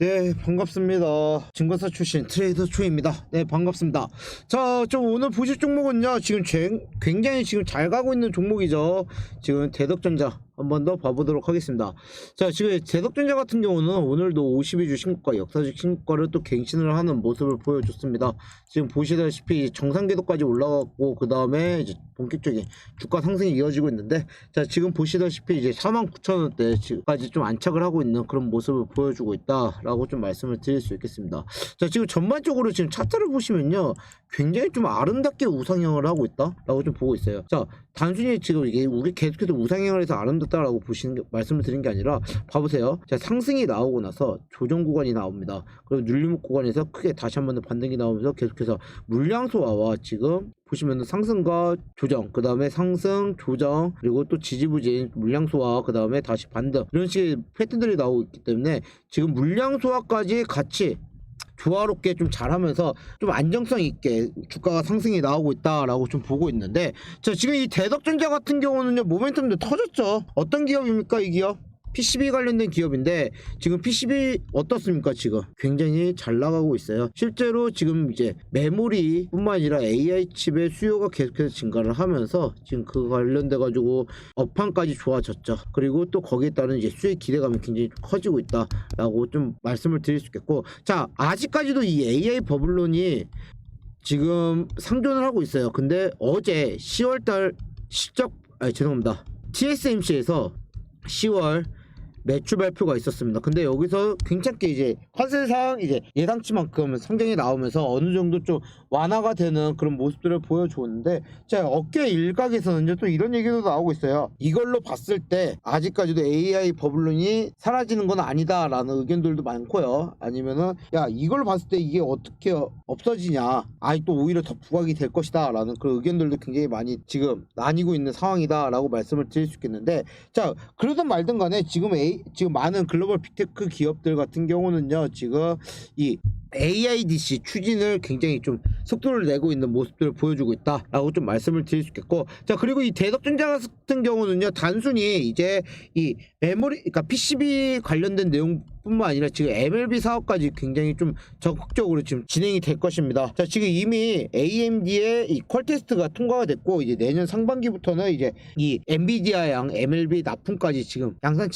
네, 반갑습니다. 증권사 출신 트레이더 초입니다. 네, 반갑습니다. 자, 좀 오늘 보실 종목은요, 지금 쟁- 굉장히 지금 잘 가고 있는 종목이죠. 지금 대덕전자 한 번 더 봐보도록 하겠습니다. 자, 지금 대덕전자 같은 경우는 오늘도 52주 신고가, 역사적 신고가를 또 갱신을 하는 모습을 보여줬습니다. 지금 보시다시피 정상 궤도까지 올라갔고, 그 다음에 이제 본격적인 주가 상승이 이어지고 있는데, 자, 지금 보시다시피 이제 49,000원대까지 좀 안착을 하고 있는 그런 모습을 보여주고 있다라고 좀 말씀을 드릴 수 있겠습니다. 자, 지금 전반적으로 지금 차트를 보시면요. 굉장히 좀 아름답게 우상향을 하고 있다라고 좀 보고 있어요. 자, 단순히 지금 이게 우리 계속해서 우상향을 해서 아름답 다라고 보시는 게, 말씀을 드린 게 아니라 봐보세요. 자, 상승이 나오고 나서 조정 구간이 나옵니다. 그리고 눌림목 구간에서 크게 다시 한 번 더 반등이 나오면서 계속해서 물량 소화와 지금 보시면은 상승과 조정, 그 다음에 상승, 조정, 그리고 또 지지부진 물량 소화, 그 다음에 다시 반등 이런 식의 패턴들이 나오고 있기 때문에 지금 물량 소화까지 같이 조화롭게 좀 잘하면서 좀 안정성 있게 주가가 상승이 나오고 있다라고 좀 보고 있는데 자 지금 이 대덕전자 같은 경우는요 모멘텀도 터졌죠 어떤 기업입니까 이 기업? PCB 관련된 기업인데 지금 PCB 어떻습니까 지금? 굉장히 잘 나가고 있어요. 실제로 지금 이제 메모리 뿐만 아니라 AI 칩의 수요가 계속해서 증가를 하면서 지금 그 관련돼 가지고 업황까지 좋아졌죠. 그리고 또 거기에 따른 이제 수익 기대감이 굉장히 커지고 있다라고 좀 말씀을 드릴 수 있겠고 자 아직까지도 이 AI 버블론이 지금 상존을 하고 있어요. 근데 어제 10월달 실적 아 죄송합니다. TSMC에서 10월 매출 발표가 있었습니다. 근데 여기서 괜찮게 이제 컨센상 이제 예상치만큼 성장이 나오면서 어느 정도 좀 완화가 되는 그런 모습들을 보여주었는데 자 어깨 일각에서는요 또 이런 얘기도 나오고 있어요. 이걸로 봤을 때 아직까지도 AI 버블론이 사라지는 건 아니다라는 의견들도 많고요. 아니면은 야 이걸로 봤을 때 이게 어떻게 없어지냐 아니 또 오히려 더 부각이 될 것이다라는 그런 의견들도 굉장히 많이 지금 나뉘고 있는 상황이다라고 말씀을 드릴 수 있겠는데 자 그러든 말든 간에 지금 지금 많은 글로벌 빅테크 기업들 같은 경우는요 지금 이 AIDC 추진을 굉장히 좀 속도를 내고 있는 모습들을 보여주고 있다라고 좀 말씀을 드릴 수 있겠고 자 그리고 이 대덕전자 같은 경우는요 단순히 이제 이 메모리 그러니까 PCB 관련된 내용 뿐만 아니라 지금 MLB 사업까지 굉장히 좀 적극적으로 지금 진행이 될 것입니다 자 지금 이미 AMD의 이 퀄 테스트가 통과가 됐고 이제 내년 상반기부터는 이제 이 엔비디아 양 MLB 납품까지 지금 양산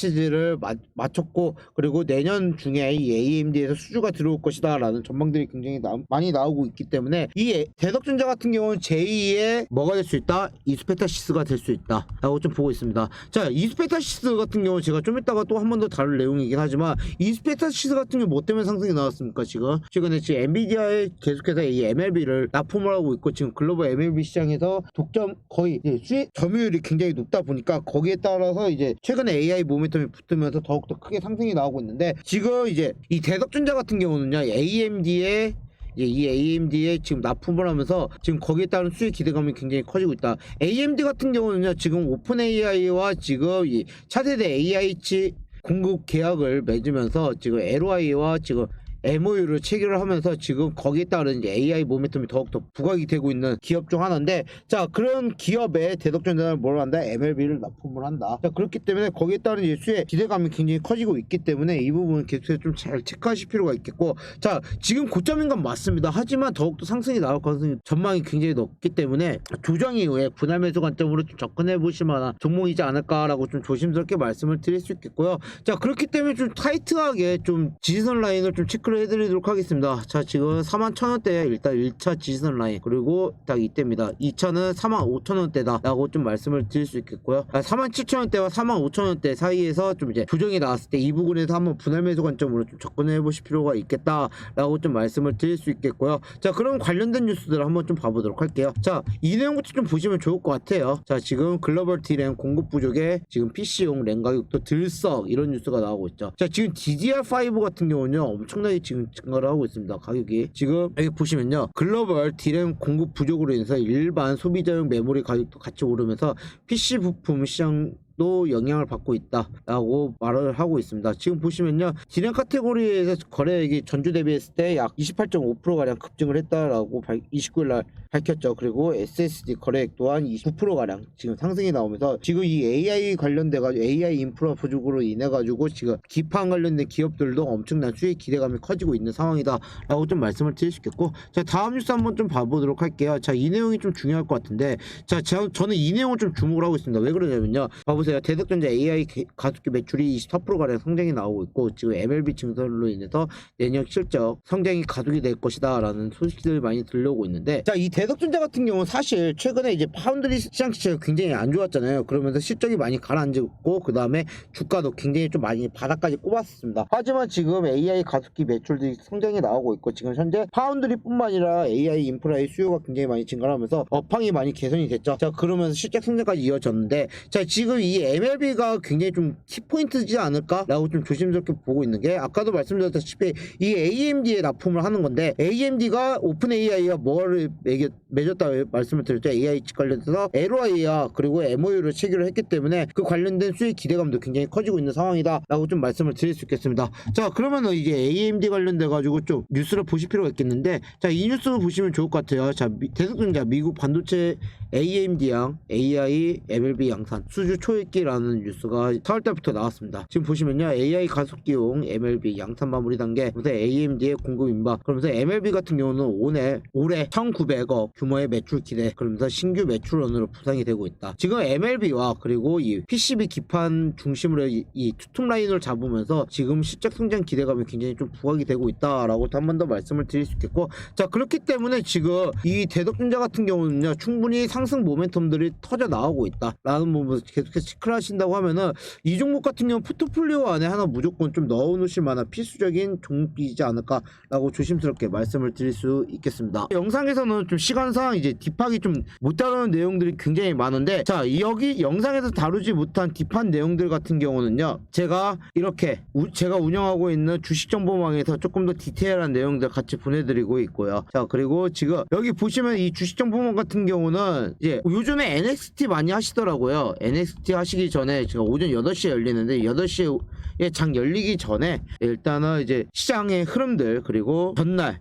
마, 마쳤고 그리고 내년 중에 이 AMD에서 수주가 들어올 것이다라는 전망들이 굉장히 나, 많이 나오고 있기 때문에 이 에- 대덕전자 같은 경우는 제2의 뭐가 될 수 있다? 이스페타시스가 될 수 있다 라고 좀 보고 있습니다. 자, 이스페타시스 같은 경우 제가 좀 이따가 또 한 번 더 다룰 내용이긴 하지만 이스페타시스 같은 경우 뭐 때문에 상승이 나왔습니까 지금? 최근에 지금 엔비디아에 계속해서 이 MLB를 납품을 하고 있고 지금 글로벌 MLB 시장에서 독점 거의 수익 점유율이 굉장히 높다 보니까 거기에 따라서 이제 최근에 AI 모멘텀이 붙으면서 더욱더 크게 상승이 나오고 있는데 지금 이제 이 대덕전자 같은 경우는요 AMD의 이제 이 AMD에 지금 납품을 하면서 지금 거기에 따른 수익 기대감이 굉장히 커지고 있다. AMD 같은 경우는요, 지금 오픈 AI와 지금 이 차세대 AI 치 공급 계약을 맺으면서 지금 LOI와 지금 MOU를 체결을 하면서 지금 거기에 따른 AI 모멘텀이 더욱더 부각이 되고 있는 기업 중 하나인데 자 그런 기업에 대덕전자는 뭘 한다? MLB를 납품을 한다. 자 그렇기 때문에 거기에 따른 이제 수의 기대감이 굉장히 커지고 있기 때문에 이 부분은 계속해서 좀 잘 체크하실 필요가 있겠고 자 지금 고점인 건 맞습니다. 하지만 더욱더 상승이 나올 가능성이 전망이 굉장히 높기 때문에 조정 이후에 분할 매수 관점으로 좀 접근해 보실 만한 종목이지 않을까라고 좀 조심스럽게 말씀을 드릴 수 있겠고요. 자 그렇기 때문에 좀 타이트하게 좀 지지선 라인을 좀 체크를 해드리도록 하겠습니다. 자 지금 4만 1천원대 일단 1차 지지선 라인 그리고 딱 이때입니다. 2차는 4만 5천원대다 라고 좀 말씀을 드릴 수 있겠고요. 아, 4만 7천원대와 4만 5천원대 사이에서 좀 이제 조정이 나왔을 때 이 부분에서 한번 분할 매수 관점으로 좀 접근해 보실 필요가 있겠다 라고 좀 말씀을 드릴 수 있겠고요. 자 그럼 관련된 뉴스들을 한번 좀 봐보도록 할게요. 자 이 내용부터 좀 보시면 좋을 것 같아요. 자 지금 글로벌 D램 공급 부족에 지금 PC용 램 가격도 들썩 이런 뉴스가 나오고 있죠. 자 지금 DDR5 같은 경우는요 엄청나게 지금 증가를 하고 있습니다 가격이. 지금 여기 보시면요 글로벌 D램 공급 부족으로 인해서 일반 소비자용 메모리 가격도 같이 오르면서 PC 부품 시장 도 영향을 받고 있다라고 말을 하고 있습니다. 지금 보시면요. 진행 카테고리에서 거래액이 전주 대비했을 때 약 28.5%가량 급증을 했다라고 29일 날 밝혔죠. 그리고 SSD 거래액 또한 29%가량 지금 상승이 나오면서 지금 이 AI 관련돼 가지고 AI 인프라 부족으로 인해 가지고 지금 기판 관련된 기업들도 엄청난 수익 기대감이 커지고 있는 상황이다라고 좀 말씀을 드릴 수 있겠고 자 다음 뉴스 한번 좀 봐보도록 할게요. 자 이 내용이 좀 중요할 것 같은데 자 저, 저는 이 내용을 좀 주목을 하고 있습니다. 왜 그러냐면요. 세요. 대덕전자 AI 개- 가속기 매출이 24%가량 성장이 나오고 있고 지금 MLB 증설로 인해서 내년 실적 성장이 가속이 될 것이다 라는 소식들이 많이 들려오고 있는데 자 이 대덕전자 같은 경우는 사실 최근에 이제 파운드리 시장 자체가 굉장히 안 좋았잖아요. 그러면서 실적이 많이 가라앉고 그 다음에 주가도 굉장히 좀 많이 바닥까지 꼽았습니다. 하지만 지금 AI 가속기 매출들이 성장이 나오고 있고 지금 현재 파운드리뿐만 아니라 AI 인프라의 수요가 굉장히 많이 증가하면서 업황이 많이 개선이 됐죠. 자 그러면서 실적 성장까지 이어졌는데 자 지금 이 MLB가 굉장히 좀 키포인트지 않을까라고 좀 조심스럽게 보고 있는 게 아까도 말씀드렸다시피 이 AMD에 납품을 하는 건데 AMD가 오픈 AI가 뭐를 매겨, 맺었다 말씀을 드렸죠. AI 칩 관련해서 LOI와 그리고 MOU를 체결을 했기 때문에 그 관련된 수익 기대감도 굉장히 커지고 있는 상황이다라고 좀 말씀을 드릴 수 있겠습니다. 자 그러면은 이제 AMD 관련돼 가지고 좀 뉴스를 보실 필요가 있겠는데 자 이 뉴스 보시면 좋을 것 같아요. 자 미- 대승자 미국 반도체 AMD양 AI MLB 양산 수주 초 읽기라는 뉴스가 4월 달부터 나왔습니다. 지금 보시면요 AI 가속기용 MLB 양산 마무리 단계 그래서 AMD의 공급 임박 그러면서 MLB 같은 경우는 올해 올해 1,900억 규모의 매출 기대 그러면서 신규 매출원으로 부상이 되고 있다. 지금 MLB와 그리고 이 PCB 기판 중심으로 이, 이 투톱 라인을 잡으면서 지금 실적 성장 기대감이 굉장히 좀 부각이 되고 있다라고 한 번 더 말씀을 드릴 수 있겠고 자 그렇기 때문에 지금 이 대덕전자 같은 경우는요 충분히 상승 모멘텀들이 터져 나오고 있다라는 부분 계속해서 체크를 하신다고 하면은 이 종목 같은 경우 포트폴리오 안에 하나 무조건 좀 넣어 놓으실 만한 필수적인 종목이지 않을까라고 조심스럽게 말씀을 드릴 수 있겠습니다. 영상에서는 좀 시간상 이제 딥하게 좀 못 다루는 내용들이 굉장히 많은데 자 여기 영상에서 다루지 못한 딥한 내용들 같은 경우는요 제가 이렇게 우- 제가 운영하고 있는 주식정보망에서 조금 더 디테일한 내용들 같이 보내드리고 있고요. 자 그리고 지금 여기 보시면 이 주식정보망 같은 경우는 이제 요즘에 NXT 많이 하시더라고요. NXT 하시기 전에 제가 오전 8시에 열리는데 8시에 장 열리기 전에 일단은 이제 시장의 흐름들 그리고 전날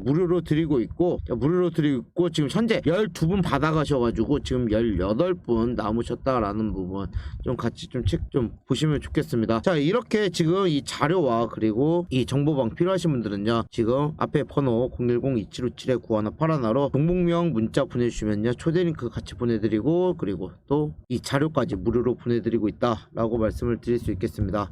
무료로 드리고 있고 자, 무료로 드리고 있고 지금 현재 12분 받아가셔가지고 지금 18분 남으셨다라는 부분 좀 같이 좀책좀 보시면 좋겠습니다. 자 이렇게 지금 이 자료와 그리고 이 정보방 필요하신 분들은요 지금 앞에 번호 010-2757-9181로 동목명 문자 보내주시면요 초대 링크 같이 보내드리고 그리고 또 이 자료까지 무료로 보내드리고 있다라고 말씀을 드릴 수 있겠습니다.